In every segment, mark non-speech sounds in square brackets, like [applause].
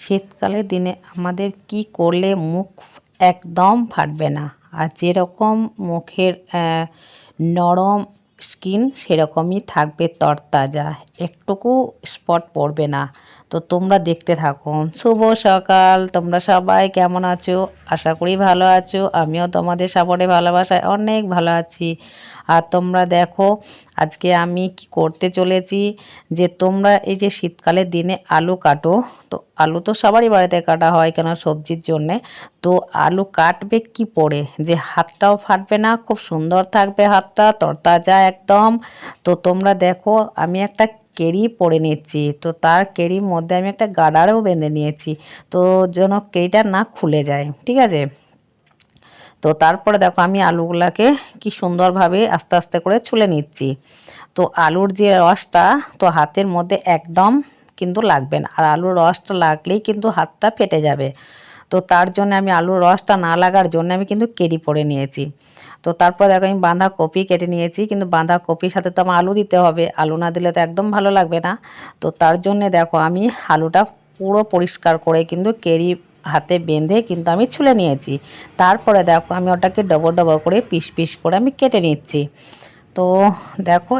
শীতকালের দিনে আমাদের কি করলে মুখ একদম ফাটবে না? আর যেরকম মুখের নরম স্কিন সেরকমই থাকবে তরতাজা। একটুকু স্পট পড়বে না। তো তোমরা দেখতে থাকো। শুভ সকাল। তোমরা সবাই কেমন আছো? আশা করি ভালো আছো। আমিও তোমাদের সাপোর্টে ভালোবাসায় অনেক ভালো আছি। আর তোমরা দেখো, আজকে আমি কি করতে চলেছি যে তোমরা এই যে শীতকালের দিনে আলু কাটো, তো আলু তো সবারই বাড়িতে কাটা হয় কেন সবজির জন্যে? তো আলু কাটবে কি পরে? যে হাতটাও ফাটবে না, খুব সুন্দর থাকবে হাতটা, তরতাজা একদম। তো তোমরা দেখো, আমি একটা কেরি পরে নিচ্ছি তো তার কেরির মধ্যে আমি একটা গাডারও বেঁধে নিয়েছি। তো যেন কেরিটা না খুলে যায়, ঠিক আছে? তো তারপরে দেখো আমি আলুগুলাকে কি সুন্দরভাবে আস্তে আস্তে করে ছুলে নিচ্ছি। তো আলুর যে রসটা, তো হাতের মধ্যে একদম কিন্তু লাগবে না। আর আলুর রসটা লাগলেই কিন্তু হাতটা ফেটে যাবে। তো তার জন্য আমি আলুর রসটা না লাগার জন্য আমি কিন্তু কেরি পরে নিয়েছি। তো তারপর দেখো আমি বাঁধাকপি কেটে নিয়েছি, কিন্তু বাঁধাকপির সাথে তো আমার আলু দিতে হবে। আলু না দিলে তো একদম ভালো লাগবে না। তো তার জন্যে দেখো আমি আলুটা পুরো পরিষ্কার করে কিন্তু কেরি হাতে বেঁধে কিন্তু আমি ছুলে নিয়েছি। তারপরে দেখো আমি ওটাকে ডবো ডবো করে পিস পিস করে আমি কেটে নিচ্ছি। তো দেখো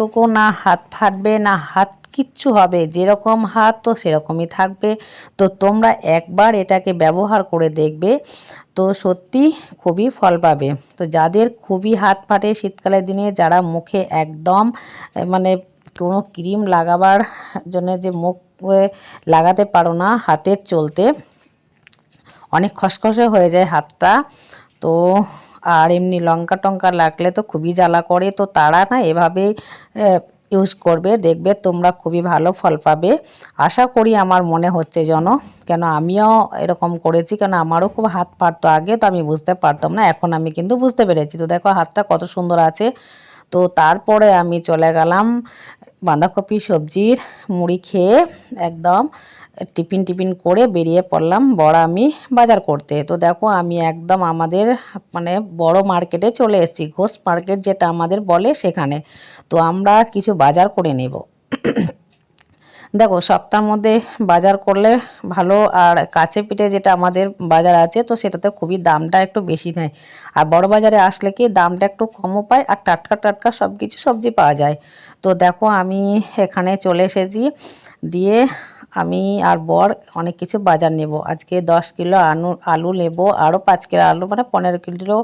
একটুকু না হাত ফাটবে, না হাত কিচ্ছু হবে। যেরকম হাত, তো সেরকমই থাকবে। তো তোমরা একবার এটাকে ব্যবহার করে দেখবে, তো সত্যি খুবই ফল পাবে। তো যাদের খুবই হাত ফাটে শীতকালের দিনে, যারা মুখে একদম মানে কোনো ক্রিম লাগাবার জন্য যে মুখ লাগাতে পারো না হাতের চলতে, অনেক খসখসে হয়ে যায় হাতটা। তো আর এমনি লঙ্কা টঙ্কা লাগলে তো খুবই জ্বালা করে, তো তারা না এভাবেই ইউজ করবে, দেখবে তোমরা খুবই ভালো ফল পাবে। আশা করি আমার মনে হচ্ছে যেন, কেন আমিও এরকম করেছি, কেন আমারও খুব হাত পারতো আগে, তো আমি বুঝতে পারতাম না, এখন আমি কিন্তু বুঝতে পেরেছি। তো দেখো হাতটা কত সুন্দর আছে। তো তারপরে আমি চলে গেলাম বাঁধাকপি সবজির মুড়ি খেয়ে, একদম টিফিন টিফিন করে বেরিয়ে পড়লাম বড় আমি বাজার করতে। তো দেখো আমি একদম আমাদের মানে বড় মার্কেটে চলে এসেছি, ঘোষ মার্কেট যেটা আমাদের বলে সেখানে। তো আমরা কিছু বাজার করে নেব। দেখো সপ্তাহের মধ্যে বাজার করলে ভালো আর কাছে পিঠে যেটা আমাদের বাজার আছে তো সেটাতে খুবই দামটা একটু বেশি নেয়। আর বড় বাজারে আসলে কি দামটা একটু কমও পায় আর টাটকা টাটকা সব কিছু সবজি পাওয়া যায়। তো দেখো আমি এখানে চলে এসেছি। দিয়ে আমি আর বর অনেক কিছু বাজার নেব। আজকে দশ কিলো আলু আলু নেব, আরও পাঁচ কিলো আলু মানে পনেরো কিলো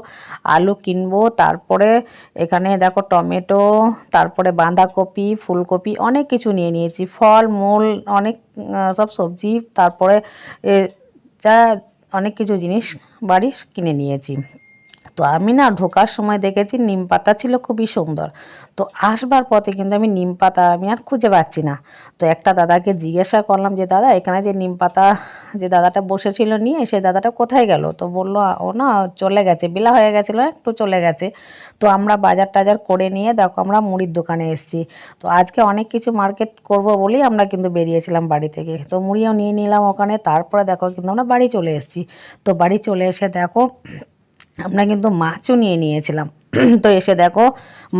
আলু কিনবো। তারপরে এখানে দেখো টমেটো, তারপরে বাঁধাকপি, ফুলকপি অনেক কিছু নিয়ে নিয়েছি। ফল, মূল, অনেক সব সবজি, তারপরে যা অনেক কিছু জিনিস বাড়ি কিনে নিয়েছি। তো আমি না ঢোকার সময় দেখেছি নিম পাতা ছিল খুবই সুন্দর। তো আসবার পথে কিন্তু আমি নিম পাতা আমি আর খুঁজে পাচ্ছি না। তো একটা দাদাকে জিজ্ঞাসা করলাম যে, দাদা, এখানে যে নিম পাতা, যে দাদাটা বসেছিল নিয়ে, সে দাদাটা কোথায় গেল? তো বলল, ও না, চলে গেছে, বেলা হয়ে গেছিল, একটু চলে গেছে। তো আমরা বাজার টাজার করে নিয়ে, দেখো, আমরা মুড়ির দোকানে এসেছি। তো আজকে অনেক কিছু মার্কেট করব বলেই আমরা কিন্তু বেরিয়েছিলাম বাড়ি থেকে। তো মুড়িও নিয়ে নিলাম ওখানে, তারপরে দেখো, কিন্তু আমরা বাড়ি চলে এসেছি। তো বাড়ি চলে এসে দেখো আমরা কিন্তু মাছও নিয়ে নিয়েছিলাম। [clears throat] তো এসে দেখো,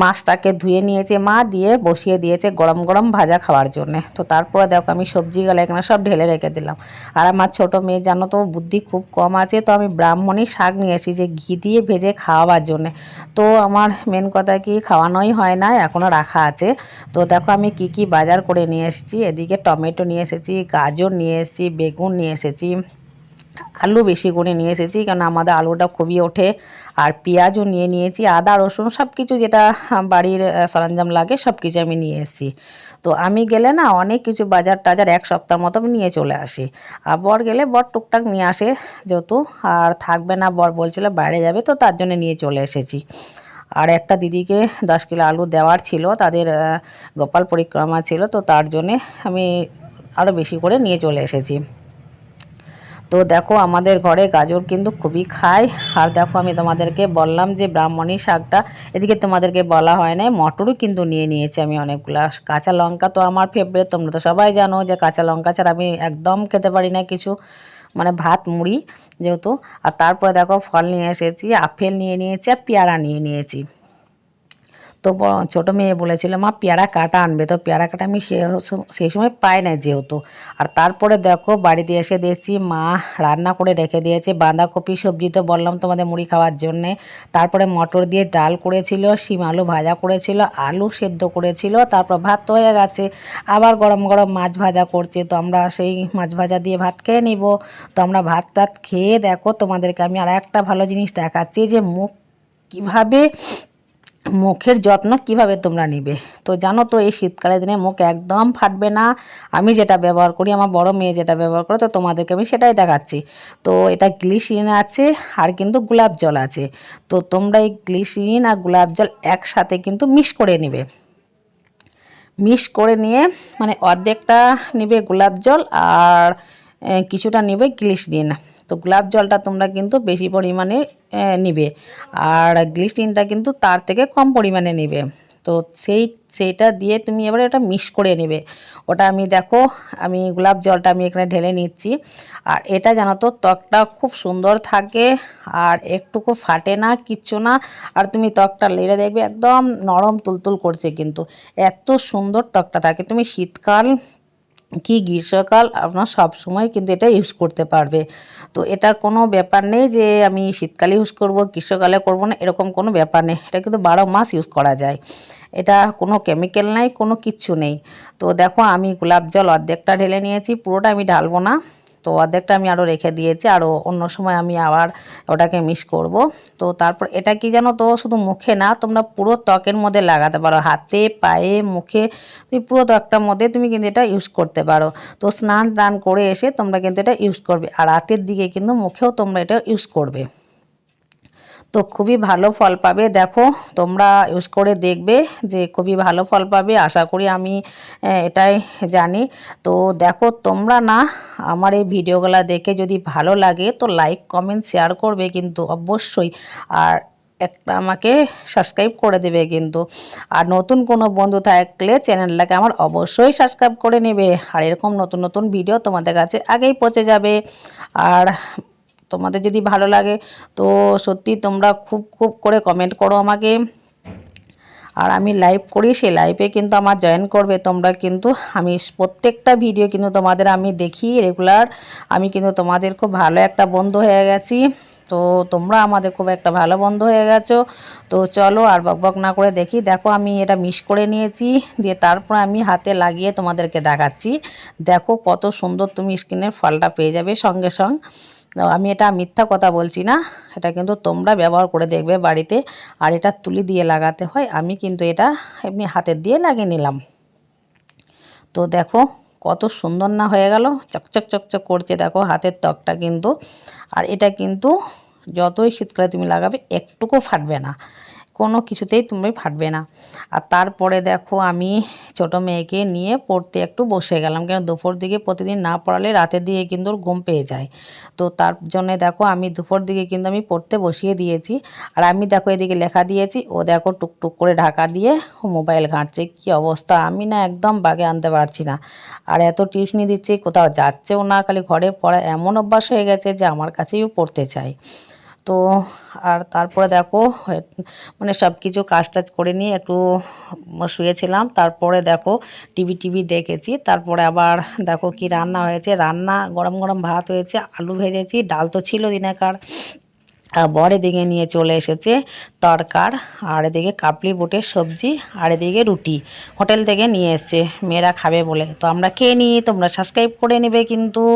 মাছটাকে ধুয়ে নিয়েছে মা, দিয়ে বসিয়ে দিয়েছে গরম গরম ভাজা খাওয়ার জন্যে। তো তারপরে দেখো, আমি সবজিগুলো এখানে সব ঢেলে রেখে দিলাম। আর আমার ছোটো মেয়ে, জানো তো, বুদ্ধি খুব কম আছে। তো আমি ব্রাহ্মণী শাক নিয়েছি যে ঘি দিয়ে ভেজে খাওয়াবার জন্যে। তো আমার মেন কথা কি, খাওয়ানোই হয় না এখনও রাখা আছে। তো দেখো, আমি কি কি বাজার করে নিয়ে এসেছি। এদিকে টমেটো নিয়ে এসেছি, গাজর নিয়ে এসেছি, বেগুন নিয়ে এসেছি। আলু বেশি করে নিয়ে এসেছি, কারণ আমাদের আলুটা খুবই ওঠে। আর পেঁয়াজও নিয়ে নিয়েছি, আদা, রসুন সব কিছু যেটা বাড়ির সরঞ্জাম লাগে সব কিছু আমি নিয়ে এসেছি। তো আমি গেলে না অনেক কিছু বাজার টাজার এক সপ্তাহ মতো আমি নিয়ে চলে আসি। আর বর গেলে বর টুকটাক নিয়ে আসে যেহেতু, আর থাকবে না বর বলছিল বাইরে যাবে তো তার জন্য নিয়ে চলে এসেছি। আর একটা দিদিকে দশ কিলো আলু দেওয়ার ছিল, তাদের গোপাল পরিক্রমা ছিল, তো তার জন্যে আমি আরও বেশি করে নিয়ে চলে এসেছি। তো দেখো আমাদের ঘরে গাজর কিন্তু খুবই খায়। আর দেখো আমি তোমাদেরকে বললাম যে ব্রাহ্মণী শাকটা এদিকে তোমাদেরকে বলা হয় না মটরও কিন্তু নিয়ে নিয়েছি আমি অনেকগুলা। কাঁচা লঙ্কা তো আমার ফেভারিট তোমরা তো সবাই জানো যে কাঁচা লঙ্কা ছাড়া আমি একদম খেতে পারি না কিছু মানে ভাত, মুড়ি যেহেতু। আর তারপরে দেখো ফল নিয়ে এসেছি, আপেল নিয়ে নিয়েছি আর পেয়ারা নিয়ে নিয়েছি। তো ছোটো মেয়ে বলেছিল, মা, পেয়ারা কাটা আনবে। তো পেয়ারা কাটা আমি সেই সময় পাই না যেহেতু। আর তারপরে দেখো, বাড়িতে এসে দেখছি মা রান্না করে রেখে দিয়েছে। বাঁধাকপি, সবজি তো বললাম তোমাদের মুড়ি খাওয়ার জন্যে। তারপরে মটর দিয়ে ডাল করেছিল, শিম আলু ভাজা করেছিল, আলু সেদ্ধ করেছিল, তারপর ভাত তো হয়ে গেছে। আবার গরম গরম মাছ ভাজা করছে, তো আমরা সেই মাছ ভাজা দিয়ে ভাত খেয়ে নিব। তো আমরা ভাত টাত খেয়ে দেখো, তোমাদেরকে আমি আর একটা ভালো জিনিস দেখাচ্ছি যে মুখ কীভাবে মুখের যত্ন কীভাবে তোমরা নিবে? তো জানো তো, এই শীতকালের দিনে মুখ একদম ফাটবে না। আমি যেটা ব্যবহার করি, আমার বড় মেয়ে যেটা ব্যবহার করে, তো তোমাদেরকে আমি সেটাই দেখাচ্ছি। তো এটা গ্লিসিরিন আছে আর কিন্তু গোলাপ জল আছে। তো তোমরা এই গ্লিসিরিন আর গোলাপ জল একসাথে কিন্তু মিক্স করে নিবে। মিক্স করে নিয়ে মানে অর্ধেকটা নেবে গোলাপ জল আর কিছুটা নেবে গ্লিসরিন। তো গোলাপ জলটা তোমরা কিন্তু বেশি পরিমাণে নিবে। আর গ্লিসরিনটা কিন্তু তার থেকে কম পরিমাণে নেবে। তো সেই, সেইটা দিয়ে তুমি এবারে ওটা মিক্স করে নেবে। ওটা আমি দেখো, আমি গোলাপ জলটা আমি এখানে ঢেলে নিচ্ছি। আর এটা জানো তো, ত্বকটা খুব সুন্দর থাকে, আর একটুকু ফাটে না, কিচ্ছু না। আর তুমি ত্বকটা লেড়ে দেখবে একদম নরম তুলতুল করছে কিন্তু। এত সুন্দর ত্বকটা থাকে। তুমি শীতকাল কি গ্রীষ্মকাল আপনার সব সময় কিন্তু এটা ইউজ করতে পারবে। তো এটা কোনো ব্যাপার নেই যে আমি শীতকালে ইউজ করব, গ্রীষ্মকালে করব না, এরকম কোনো ব্যাপার নেই। এটা কিন্তু বারো মাস ইউজ করা যায়। এটা কোনো কেমিক্যাল নাই, কোনো কিচ্ছু নেই। তো দেখো আমি গোলাপ জল অর্ধেকটা ঢেলে নিয়েছি, পুরোটা আমি ঢালবো না। তো অর্ধেকটা আমি আরও রেখে দিয়েছি আরও অন্য সময় আমি আবার ওটাকে মিস করব। তো তারপর এটা কি জানো তো, শুধু মুখে না, তোমরা পুরো ত্বকের মধ্যে লাগাতে পারো, হাতে, পায়ে, মুখে, তুমি পুরো ত্বকটার মধ্যে তুমি কিন্তু এটা ইউজ করতে পারো। তো স্নান টান করে এসে তোমরা কিন্তু এটা ইউজ করবে, আর রাতের দিকে কিন্তু মুখেও তোমরা এটা ইউজ করবে। তো খুবই ভালো ফল পাবে। দেখো, তোমরা ইউজ করে দেখবে যে খুবই ভালো ফল পাবে। আশা করি আমি এটাই জানি। তো দেখো, তোমরা না আমার এই ভিডিওগুলো দেখে যদি ভালো লাগে তো লাইক কমেন্ট শেয়ার করবে কিন্তু অবশ্যই। আর একটা আমাকে সাবস্ক্রাইব করে দেবে কিন্তু। আর নতুন কোনো বন্ধু থাকলে চ্যানেলটাকে আমার অবশ্যই সাবস্ক্রাইব করে নেবে। আর এরকম নতুন নতুন ভিডিও তোমাদের কাছে আগেই পৌঁছে যাবে। আর তোমাদের যদি ভালো লাগে, তো সত্যি তোমরা খুব খুব করে কমেন্ট করো আমাকে। আর আমি লাইভ করি, সেই লাইভে কিন্তু আমার জয়েন করবে। তোমরা কিন্তু, আমি প্রত্যেকটা ভিডিও কিন্তু তোমাদের আমি দেখি রেগুলার আমি কিন্তু তোমাদের খুব ভালো একটা বন্ধু হয়ে গেছি। তো তোমরা আমাদের খুব একটা ভালো বন্ধু হয়ে গেছো। তো চলো আর বক না করে দেখি। দেখো আমি এটা মিস করে নিয়েছি। দিয়ে তারপর আমি হাতে লাগিয়ে তোমাদেরকে দেখাচ্ছি। দেখো কত সুন্দর তুমি স্কিনের ফলটা পেয়ে যাবে সঙ্গে সঙ্গে। আমি এটা মিথ্যা কথা বলছি না, এটা কিন্তু তোমরা ব্যবহার করে দেখবে বাড়িতে, আর এটা তুলি দিয়ে লাগাতে হয়, আমি কিন্তু এটা এমনি হাতের দিয়ে লাগিয়ে নিলাম। তো দেখো, কত সুন্দর না হয়ে গেল, চকচক চকচক করছে, দেখো হাতের ত্বকটা কিন্তু, আর এটা কিন্তু যতই শীতকালে তুমি লাগাবে, একটুকু ফাটবে না। কোনো কিছুতেই তুমি ফাটবে না। আর তারপরে দেখো আমি ছোট মেয়েকে নিয়ে পড়তে একটু বসে গেলাম। কেন দুপুর দিকে প্রতিদিন না পড়ালে রাতের দিকে কিন্তু ওর ঘুম পেয়ে যায়। তো তার জন্য দেখো আমি দুপুর দিকে কিন্তু আমি পড়তে বসিয়ে দিয়েছি। আর আমি দেখো এদিকে লেখা দিয়েছি, ও দেখো টুকটুক করে ঢাকা দিয়ে মোবাইল ঘাঁটছে। কী অবস্থা? আমি না একদম বাগে আনতে পারছি না। আর এত টিউশনি দিচ্ছে, কোথাও যাচ্ছেও না, খালি ঘরে পড়া এমন অভ্যাস হয়ে গেছে যে আমার কাছেই পড়তে চায়। তো আর তারপরে দেখো মানে সব কিছু কাজ টাজ করে নিয়ে একটু শুয়েছিলাম। তারপরে দেখো, টিভি টিভি দেখেছি। তারপরে আবার দেখো কি রান্না হয়েছে। রান্না, গরম গরম ভাত হয়েছে, আলু ভেজেছি, ডাল তো ছিল দিনেকার। বর এদিকে নিয়ে চলে এসেছে তরকার। আর এদিকে কাপলি বুটের সবজি, আর এদিকে রুটি। হোটেল থেকে নিয়ে এসছে, মেয়েরা খাবে বলে। তো আমরা খেয়ে নিই, তোমরা সাবস্ক্রাইব করে নেবে কিন্তু।